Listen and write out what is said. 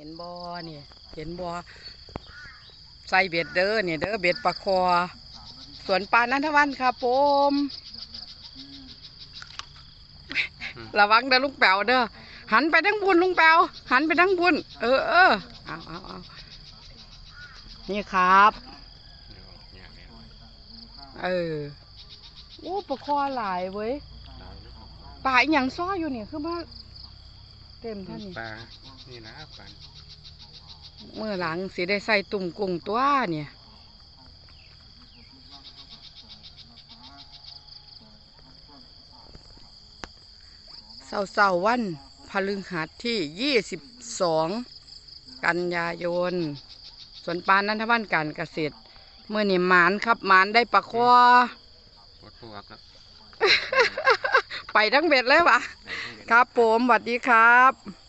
เห็นบอเนี่ยเห็นบอใส่เบ็ดเด้อเนี่ยเด้อเบ็ดปลาคอสวนปลานันทวันครับผมระวังเด้อลุงแป๋วเด้อหันไปทั้งบุญลุงแป๋วหันไปทั้งบุญเออเออเอาเอาเอานี่ครับเออโอ้ปลาคอหลายเว้ยปลาอหย่างซ้ออยู่เนี่ยคือว่า เต็มท่านนี่ปลา นี่นะปลาเมื่อหลังสิได้ใส่ตุ่มกุ้งตัวเนี่ยเสาเสาร์วันพฤหัสที่ 22 กันยายน สวนปานนันทวันการเกษตร เมื่อนี่หมานครับหมานได้ปลาคอปวดพวกแล้วไปทั้งเบ็ดเลยวะ ครับผมสวัสดีครับ